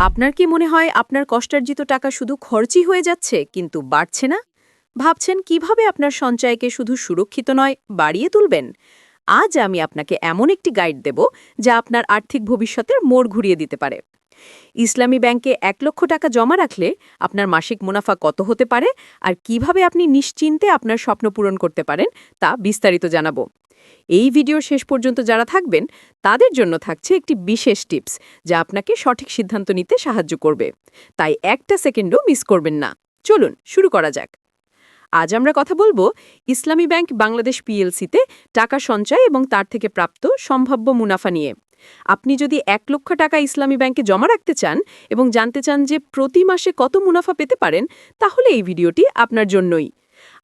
আপনার কি মনে হয় আপনার কষ্টার্জিত টাকা শুধু খরচই হয়ে যাচ্ছে, কিন্তু বাড়ছে না? ভাবছেন কীভাবে আপনার সঞ্চয়কে শুধু সুরক্ষিত নয়, বাড়িয়ে তুলবেন? আজ আমি আপনাকে এমন একটি গাইড দেব, যা আপনার আর্থিক ভবিষ্যতের মোড় ঘুরিয়ে দিতে পারে। ইসলামী ব্যাংকে এক লক্ষ টাকা জমা রাখলে আপনার মাসিক মুনাফা কত হতে পারে, আর কীভাবে আপনি নিশ্চিন্তে আপনার স্বপ্ন পূরণ করতে পারেন, তা বিস্তারিত জানাব। এই ভিডিওর শেষ পর্যন্ত যারা থাকবেন, তাদের জন্য থাকছে একটি বিশেষ টিপস যা আপনাকে সঠিক সিদ্ধান্ত নিতে সাহায্য করবে। তাই একটা সেকেন্ডও মিস করবেন না। চলুন, শুরু করা যাক। আজ আমরা কথা বলব ইসলামী ব্যাংক বাংলাদেশ পিএলসিতে টাকা সঞ্চয় এবং তার থেকে প্রাপ্ত সম্ভাব্য মুনাফা নিয়ে। আপনি যদি এক লক্ষ টাকা ইসলামী ব্যাংকে জমা রাখতে চান এবং জানতে চান যে প্রতি মাসে কত মুনাফা পেতে পারেন, তাহলে এই ভিডিওটি আপনার জন্যই।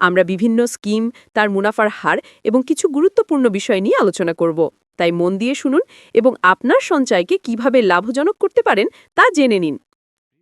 আমরা বিভিন্ন স্কিম, তার মুনাফার হার এবং কিছু গুরুত্বপূর্ণ বিষয় নিয়ে আলোচনা করব। তাই মন দিয়ে শুনুন এবং আপনার সঞ্চয়কে কীভাবে লাভজনক করতে পারেন তা জেনে নিন।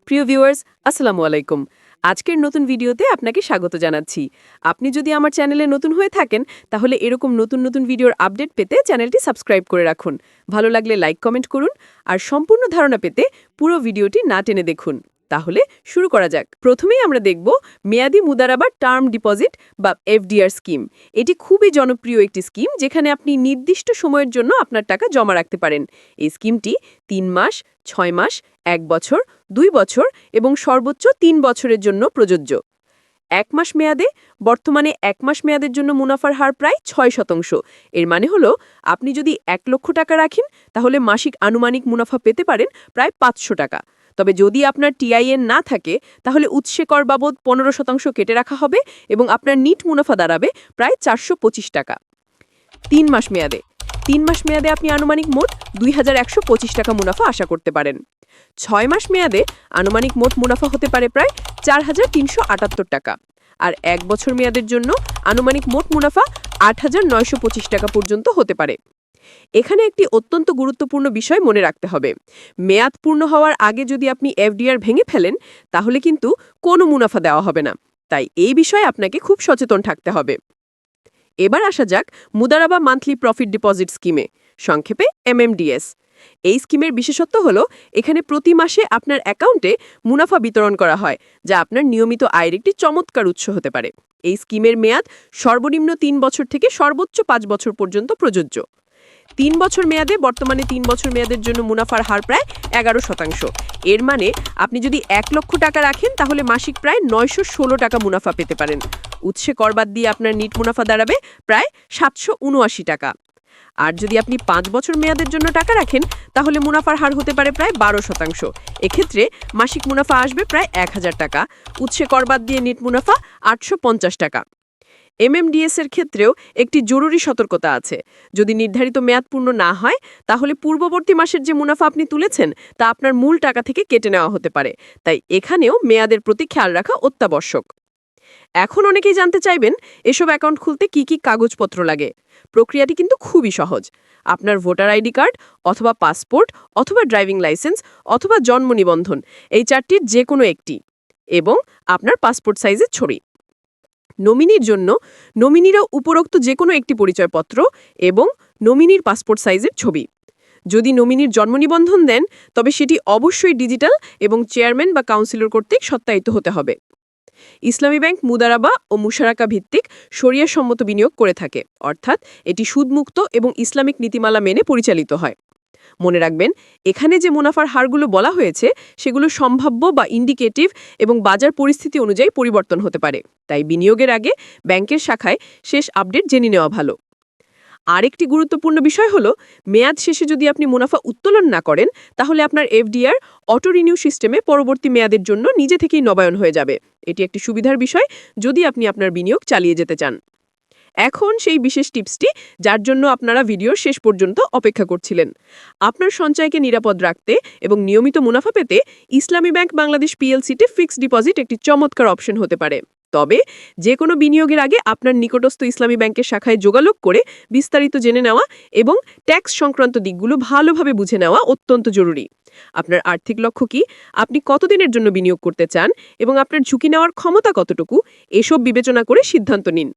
প্রিয় ভিউয়ার্স, আসসালামু আলাইকুম। আজকের নতুন ভিডিওতে আপনাকে স্বাগত জানাচ্ছি। আপনি যদি আমার চ্যানেলে নতুন হয়ে থাকেন, তাহলে এরকম নতুন নতুন ভিডিওর আপডেট পেতে চ্যানেলটি সাবস্ক্রাইব করে রাখুন। ভালো লাগলে লাইক, কমেন্ট করুন আর সম্পূর্ণ ধারণা পেতে পুরো ভিডিওটি না টেনে দেখুন। তাহলে শুরু করা যাক। প্রথমেই আমরা দেখব মেয়াদি মুদারাবা টার্ম ডিপোজিট বা এফডিআর স্কিম। এটি খুবই জনপ্রিয় একটি স্কিম যেখানে আপনি নির্দিষ্ট সময়ের জন্য আপনার টাকা জমা রাখতে পারেন। এই স্কিমটি তিন মাস, ছয় মাস, এক বছর, দুই বছর এবং সর্বোচ্চ তিন বছরের জন্য প্রযোজ্য। এক মাস মেয়াদে, বর্তমানে এক মাস মেয়াদের জন্য মুনাফার হার প্রায় ছয় শতাংশ। এর মানে হলো আপনি যদি এক লক্ষ টাকা রাখেন, তাহলে মাসিক আনুমানিক মুনাফা পেতে পারেন প্রায় পাঁচশো টাকা। তবে যদি আপনার টিআইএন না থাকে, তাহলে উৎসে কর বাবদ পনেরো শতাংশ কেটে রাখা হবে এবং আপনার নিট মুনাফা দাঁড়াবে প্রায় চারশো পঁচিশ টাকা। তিন মাস মেয়াদে। তিন মাস মেয়াদে আপনি আনুমানিক মোট দুই হাজার একশো পঁচিশ টাকা মুনাফা আশা করতে পারেন। ছয় মাস মেয়াদে আনুমানিক মোট মুনাফা হতে পারে প্রায় চার হাজার তিনশো আটাত্তর টাকা। আর এক বছর মেয়াদের জন্য আনুমানিক মোট মুনাফা আট হাজার নয়শো পঁচিশ টাকা পর্যন্ত হতে পারে। এখানে একটি অত্যন্ত গুরুত্বপূর্ণ বিষয় মনে রাখতে হবে। মেয়াদ পূর্ণ হওয়ার আগে যদি আপনি এফডিআর ভেঙে ফেলেন, তাহলে কিন্তু কোনো মুনাফা দেওয়া হবে না। তাই এই বিষয়ে আপনাকে খুব সচেতন থাকতে হবে। এবার আসা যাক মুদারাবা মান্থলি প্রফিট ডিপোজিট স্কিমে, সংক্ষেপে এমএমডিএস। এই স্কিমের বিশেষত্ব হল, এখানে প্রতি মাসে আপনার অ্যাকাউন্টে মুনাফা বিতরণ করা হয়, যা আপনার নিয়মিত আয়ের একটি চমৎকার উৎস হতে পারে। এই স্কিমের মেয়াদ সর্বনিম্ন তিন বছর থেকে সর্বোচ্চ পাঁচ বছর পর্যন্ত প্রযোজ্য। তিন বছর মেয়াদে, বর্তমানে তিন বছর মেয়াদের জন্য মুনাফার হার প্রায় এগারো শতাংশ। এর মানে আপনি যদি এক লক্ষ টাকা রাখেন, তাহলে মাসিক প্রায় নয়শো ষোলো টাকা মুনাফা পেতে পারেন। উৎসে করবাদ দিয়ে আপনার নিট মুনাফা দাঁড়াবে প্রায় সাতশো উনআশি টাকা। আর যদি আপনি পাঁচ বছর মেয়াদের জন্য টাকা রাখেন, তাহলে মুনাফার হার হতে পারে প্রায় বারো শতাংশ। এক্ষেত্রে মাসিক মুনাফা আসবে প্রায় এক হাজার টাকা। উৎসে করবাদ দিয়ে নিট মুনাফা আটশো পঞ্চাশ টাকা। এমএমডিএস এর ক্ষেত্রেও একটি জরুরি সতর্কতা আছে। যদি নির্ধারিত মেয়াদ পূর্ণ না হয়, তাহলে পূর্ববর্তী মাসের যে মুনাফা আপনি তুলেছেন, তা আপনার মূল টাকা থেকে কেটে নেওয়া হতে পারে। তাই এখানেও মেয়াদের প্রতি খেয়াল রাখা অত্যাবশ্যক। এখন অনেকেই জানতে চাইবেন, এসব অ্যাকাউন্ট খুলতে কি কি কাগজপত্র লাগে? প্রক্রিয়াটি কিন্তু খুবই সহজ। আপনার ভোটার আইডি কার্ড, অথবা পাসপোর্ট, অথবা ড্রাইভিং লাইসেন্স, অথবা জন্ম নিবন্ধন, এই চারটির যে কোনো একটি, এবং আপনার পাসপোর্ট সাইজের ছড়ি নমিনির জন্য নমিনিরা উপরোক্ত যে কোনো একটি পরিচয়পত্র এবং নমিনির পাসপোর্ট সাইজের ছবি। যদি নমিনির জন্ম নিবন্ধন দেন, তবে সেটি অবশ্যই ডিজিটাল এবং চেয়ারম্যান বা কাউন্সিলর কর্তৃক সত্যায়িত হতে হবে। ইসলামী ব্যাংক মুদারাবা ও মুশারাকা ভিত্তিক সম্মত বিনিয়োগ করে থাকে, অর্থাৎ এটি সুদমুক্ত এবং ইসলামিক নীতিমালা মেনে পরিচালিত হয়। মনে রাখবেন, এখানে যে মুনাফার হারগুলো বলা হয়েছে, সেগুলো সম্ভাব্য বা ইন্ডিকেটিভ এবং বাজার পরিস্থিতি অনুযায়ী পরিবর্তন হতে পারে। তাই বিনিয়োগের আগে ব্যাংকের শাখায় শেষ আপডেট জেনে নেওয়া ভালো। আরেকটি গুরুত্বপূর্ণ বিষয় হলো, মেয়াদ শেষে যদি আপনি মুনাফা উত্তোলন না করেন, তাহলে আপনার এফডিআর অটো রিনিউ সিস্টেমে পরবর্তী মেয়াদের জন্য নিজে থেকেই নবায়ন হয়ে যাবে। এটি একটি সুবিধার বিষয়, যদি আপনি আপনার বিনিয়োগ চালিয়ে যেতে চান। এখন সেই বিশেষ টিপসটি যার জন্য আপনারা ভিডিওর শেষ পর্যন্ত অপেক্ষা করছিলেন। আপনার সঞ্চয়কে নিরাপদ রাখতে এবং নিয়মিত মুনাফা পেতে ইসলামী ব্যাংক বাংলাদেশ পিএলসিতে ফিক্সড ডিপোজিট একটি চমৎকার অপশন হতে পারে। তবে যে কোনো বিনিয়োগের আগে আপনার নিকটস্থ ইসলামী ব্যাংকের শাখায় যোগাযোগ করে বিস্তারিত জেনে নেওয়া এবং ট্যাক্স সংক্রান্ত দিকগুলো ভালোভাবে বুঝে নেওয়া অত্যন্ত জরুরি। আপনার আর্থিক লক্ষ্য কি? আপনি কতদিনের জন্য বিনিয়োগ করতে চান? এবং আপনার ঝুঁকি নেওয়ার ক্ষমতা কতটুকু? এসব বিবেচনা করে সিদ্ধান্ত নিন।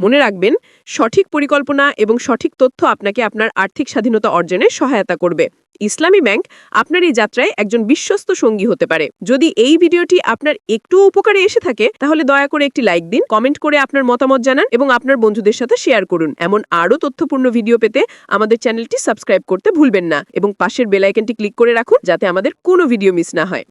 মনে রাখবেন, সঠিক পরিকল্পনা এবং সঠিক তথ্য আপনাকে আপনার আর্থিক স্বাধীনতা অর্জনে সহায়তা করবে। ইসলামী ব্যাংক আপনার এই যাত্রায় একজন বিশ্বস্ত সঙ্গী হতে পারে। যদি এই ভিডিওটি আপনার একটু উপকারে এসে থাকে, তাহলে দয়া করে একটি লাইক দিন, কমেন্ট করে আপনার মতামত জানান এবং আপনার বন্ধুদের সাথে শেয়ার করুন। এমন আরও তথ্যপূর্ণ ভিডিও পেতে আমাদের চ্যানেলটি সাবস্ক্রাইব করতে ভুলবেন না এবং পাশের বেল আইকনটি ক্লিক করে রাখুন, যাতে আমাদের কোনো ভিডিও মিস না হয়।